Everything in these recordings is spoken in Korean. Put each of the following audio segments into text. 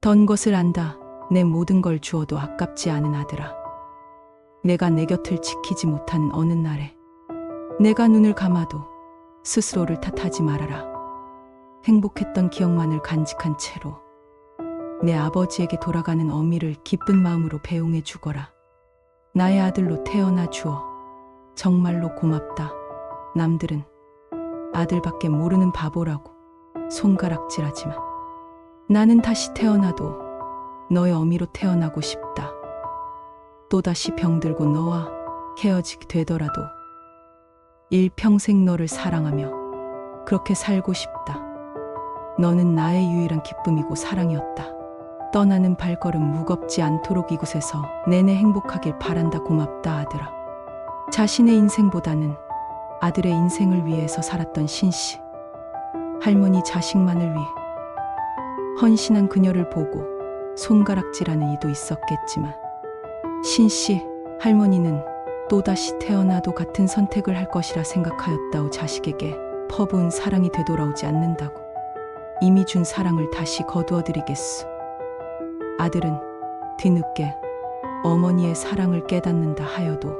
던 것을 안다. 내 모든 걸 주어도 아깝지 않은 아들아. 내가 내 곁을 지키지 못하는 어느 날에 내가 눈을 감아도 스스로를 탓하지 말아라. 행복했던 기억만을 간직한 채로 내 아버지에게 돌아가는 어미를 기쁜 마음으로 배웅해 주거라. 나의 아들로 태어나 주어 정말로 고맙다. 남들은 아들밖에 모르는 바보라고 손가락질하지만 나는 다시 태어나도 너의 어미로 태어나고 싶다. 또다시 병들고 너와 헤어지게 되더라도 일평생 너를 사랑하며 그렇게 살고 싶다. 너는 나의 유일한 기쁨이고 사랑이었다. 떠나는 발걸음 무겁지 않도록 이곳에서 내내 행복하길 바란다 고맙다 아들아. 자신의 인생보다는 아들의 인생을 위해서 살았던 신씨. 할머니 자식만을 위해 헌신한 그녀를 보고 손가락질하는 이도 있었겠지만 신 씨 할머니는 또다시 태어나도 같은 선택을 할 것이라 생각하였다오 자식에게 퍼부은 사랑이 되돌아오지 않는다고 이미 준 사랑을 다시 거두어 드리겠소. 아들은 뒤늦게 어머니의 사랑을 깨닫는다 하여도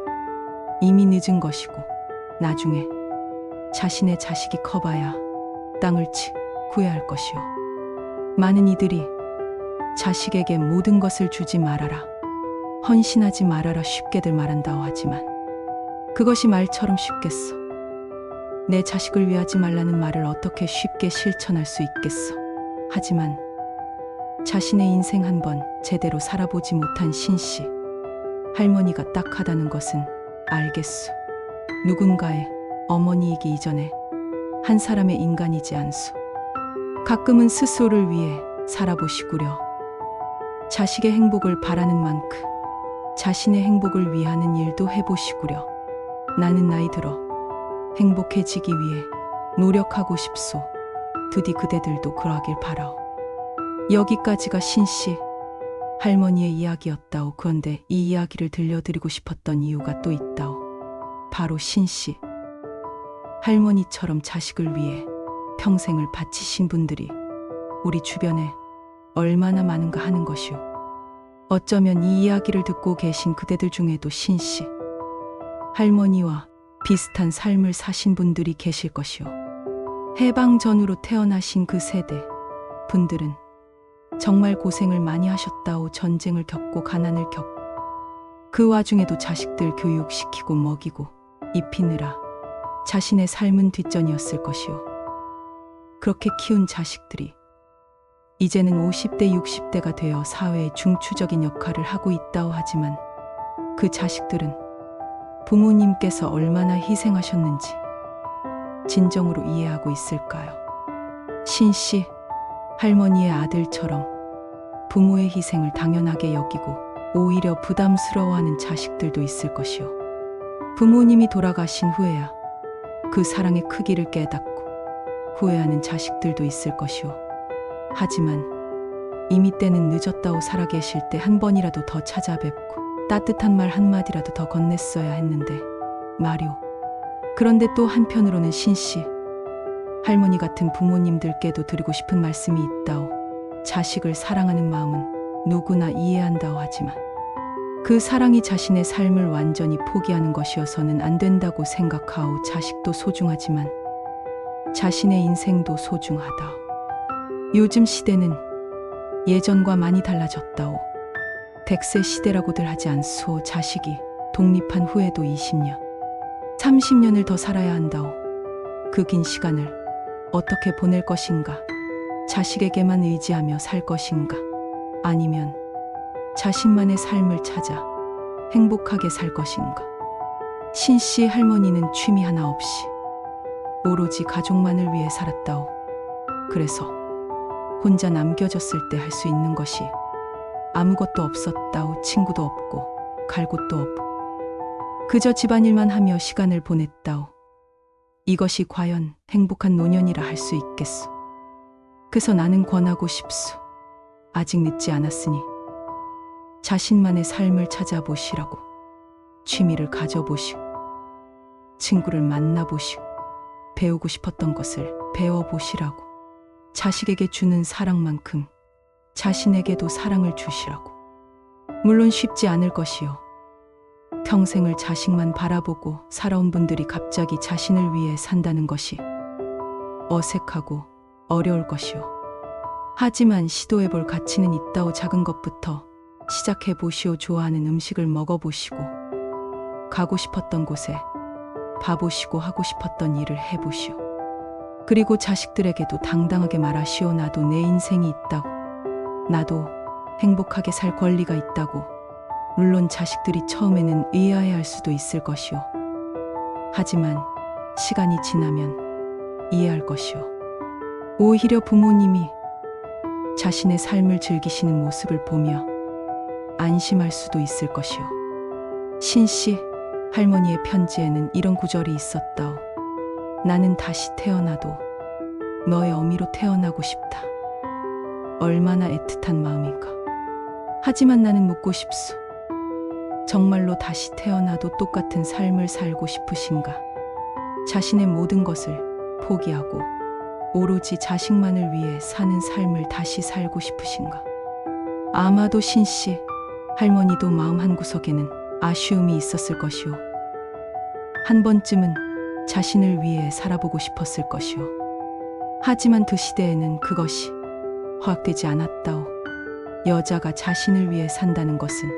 이미 늦은 것이고 나중에 자신의 자식이 커봐야 땅을 치 구해야 할 것이오. 많은 이들이 자식에게 모든 것을 주지 말아라. 헌신하지 말아라 쉽게들 말한다고 하지만 그것이 말처럼 쉽겠어. 내 자식을 위하지 말라는 말을 어떻게 쉽게 실천할 수 있겠어. 하지만 자신의 인생 한 번 제대로 살아보지 못한 신씨. 할머니가 딱하다는 것은 알겠소. 누군가의 어머니이기 이전에 한 사람의 인간이지 않소. 가끔은 스스로를 위해 살아보시구려. 자식의 행복을 바라는 만큼 자신의 행복을 위하는 일도 해보시구려. 나는 나이 들어 행복해지기 위해 노력하고 싶소. 드디 그대들도 그러하길 바라오. 여기까지가 신씨 할머니의 이야기였다오. 그런데 이 이야기를 들려드리고 싶었던 이유가 또 있다오. 바로 신씨 할머니처럼 자식을 위해 평생을 바치신 분들이 우리 주변에 얼마나 많은가 하는 것이오. 어쩌면 이 이야기를 듣고 계신 그대들 중에도 신 씨 할머니와 비슷한 삶을 사신 분들이 계실 것이오. 해방 전후로 태어나신 그 세대 분들은 정말 고생을 많이 하셨다오. 전쟁을 겪고 가난을 겪고 그 와중에도 자식들 교육시키고 먹이고 입히느라 자신의 삶은 뒷전이었을 것이오. 그렇게 키운 자식들이 이제는 50대, 60대가 되어 사회의 중추적인 역할을 하고 있다고 하지만 그 자식들은 부모님께서 얼마나 희생하셨는지 진정으로 이해하고 있을까요? 신 씨, 할머니의 아들처럼 부모의 희생을 당연하게 여기고 오히려 부담스러워하는 자식들도 있을 것이오. 부모님이 돌아가신 후에야 그 사랑의 크기를 깨닫고 후회하는 자식들도 있을 것이오. 하지만 이미 때는 늦었다고 살아계실 때 한 번이라도 더 찾아뵙고 따뜻한 말 한마디라도 더 건넸어야 했는데 말이오. 그런데 또 한편으로는 신씨 할머니 같은 부모님들께도 드리고 싶은 말씀이 있다오. 자식을 사랑하는 마음은 누구나 이해한다고 하지만 그 사랑이 자신의 삶을 완전히 포기하는 것이어서는 안 된다고 생각하오. 자식도 소중하지만 자신의 인생도 소중하다오. 요즘 시대는 예전과 많이 달라졌다오. 백세 시대라고들 하지 않소. 자식이 독립한 후에도 20년, 30년을 더 살아야 한다오. 그 긴 시간을 어떻게 보낼 것인가? 자식에게만 의지하며 살 것인가? 아니면 자신만의 삶을 찾아 행복하게 살 것인가? 신 씨 할머니는 취미 하나 없이 오로지 가족만을 위해 살았다오. 그래서 혼자 남겨졌을 때 할 수 있는 것이 아무것도 없었다오. 친구도 없고 갈 곳도 없고 그저 집안일만 하며 시간을 보냈다오. 이것이 과연 행복한 노년이라 할 수 있겠소. 그래서 나는 권하고 싶소. 아직 늦지 않았으니 자신만의 삶을 찾아보시라고 취미를 가져보시고 친구를 만나보시고 배우고 싶었던 것을 배워보시라고 자식에게 주는 사랑만큼 자신에게도 사랑을 주시라고. 물론 쉽지 않을 것이요. 평생을 자식만 바라보고 살아온 분들이 갑자기 자신을 위해 산다는 것이 어색하고 어려울 것이요. 하지만 시도해 볼 가치는 있다오 작은 것부터 시작해 보시오 좋아하는 음식을 먹어 보시고 가고 싶었던 곳에 봐보시고 하고 싶었던 일을 해 보시오. 그리고 자식들에게도 당당하게 말하시오. 나도 내 인생이 있다고. 나도 행복하게 살 권리가 있다고. 물론 자식들이 처음에는 의아해할 수도 있을 것이오. 하지만 시간이 지나면 이해할 것이오. 오히려 부모님이 자신의 삶을 즐기시는 모습을 보며 안심할 수도 있을 것이오. 신 씨, 할머니의 편지에는 이런 구절이 있었다오. 나는 다시 태어나도 너의 어미로 태어나고 싶다. 얼마나 애틋한 마음인가. 하지만 나는 묻고 싶소. 정말로 다시 태어나도 똑같은 삶을 살고 싶으신가? 자신의 모든 것을 포기하고 오로지 자식만을 위해 사는 삶을 다시 살고 싶으신가? 아마도 신 씨, 할머니도 마음 한구석에는 아쉬움이 있었을 것이오. 한 번쯤은 자신을 위해 살아보고 싶었을 것이오. 하지만 그 시대에는 그것이 허락되지 않았다오. 여자가 자신을 위해 산다는 것은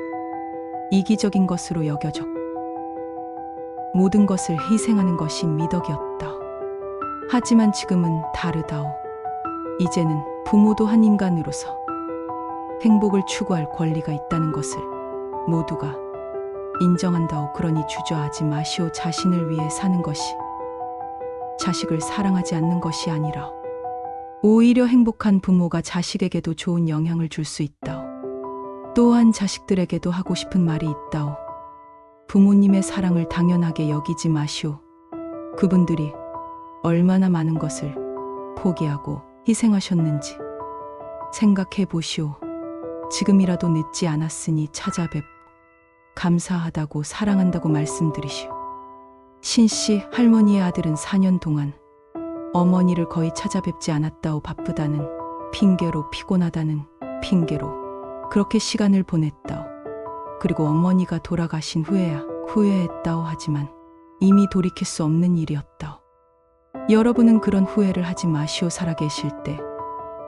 이기적인 것으로 여겨졌고 모든 것을 희생하는 것이 미덕이었다. 하지만 지금은 다르다오. 이제는 부모도 한 인간으로서 행복을 추구할 권리가 있다는 것을 모두가 인정한다오. 그러니 주저하지 마시오. 자신을 위해 사는 것이 자식을 사랑하지 않는 것이 아니라 오히려 행복한 부모가 자식에게도 좋은 영향을 줄 수 있다오. 또한 자식들에게도 하고 싶은 말이 있다오. 부모님의 사랑을 당연하게 여기지 마시오. 그분들이 얼마나 많은 것을 포기하고 희생하셨는지 생각해 보시오. 지금이라도 늦지 않았으니 찾아뵙고 감사하다고 사랑한다고 말씀드리시오. 신씨 할머니의 아들은 4년 동안 어머니를 거의 찾아뵙지 않았다오 바쁘다는 핑계로 피곤하다는 핑계로 그렇게 시간을 보냈다오. 그리고 어머니가 돌아가신 후에야 후회했다오 하지만 이미 돌이킬 수 없는 일이었다오. 여러분은 그런 후회를 하지 마시오 살아계실 때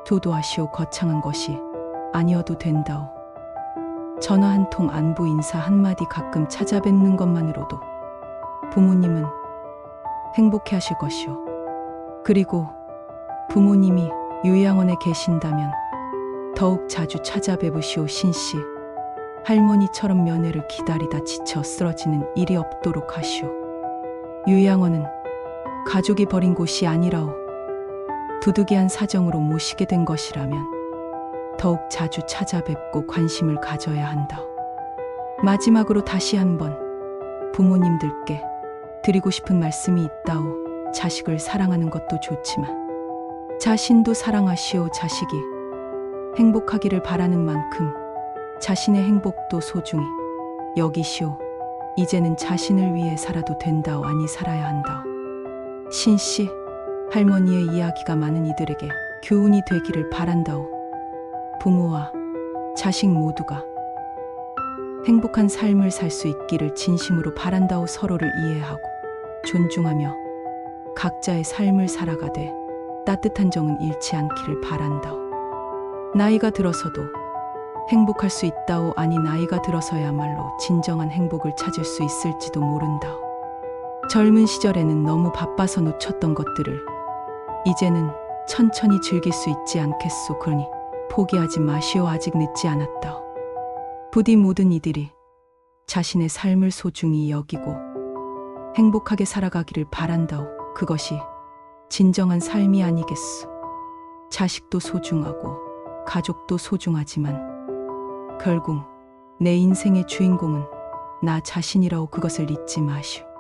도도하시오 거창한 것이 아니어도 된다오. 전화 한 통 안부 인사 한마디 가끔 찾아뵙는 것만으로도 부모님은 행복해 하실 것이오. 그리고 부모님이 요양원에 계신다면 더욱 자주 찾아뵈보시오 신씨. 할머니처럼 면회를 기다리다 지쳐 쓰러지는 일이 없도록 하시오. 요양원은 가족이 버린 곳이 아니라오. 두둑이한 사정으로 모시게 된 것이라면 더욱 자주 찾아뵙고 관심을 가져야 한다오. 마지막으로 다시 한번 부모님들께 드리고 싶은 말씀이 있다오. 자식을 사랑하는 것도 좋지만 자신도 사랑하시오 자식이 행복하기를 바라는 만큼 자신의 행복도 소중히 여기시오. 이제는 자신을 위해 살아도 된다오 아니 살아야 한다오. 신씨 할머니의 이야기가 많은 이들에게 교훈이 되기를 바란다오. 부모와 자식 모두가 행복한 삶을 살 수 있기를 진심으로 바란다오 서로를 이해하고 존중하며 각자의 삶을 살아가되 따뜻한 정은 잃지 않기를 바란다오. 나이가 들어서도 행복할 수 있다오 아니 나이가 들어서야말로 진정한 행복을 찾을 수 있을지도 모른다오. 젊은 시절에는 너무 바빠서 놓쳤던 것들을 이제는 천천히 즐길 수 있지 않겠소 그러니 포기하지 마시오 아직 늦지 않았다오. 부디 모든 이들이 자신의 삶을 소중히 여기고 행복하게 살아가기를 바란다오. 그것이 진정한 삶이 아니겠소. 자식도 소중하고 가족도 소중하지만 결국 내 인생의 주인공은 나 자신이라고 그것을 잊지 마시오.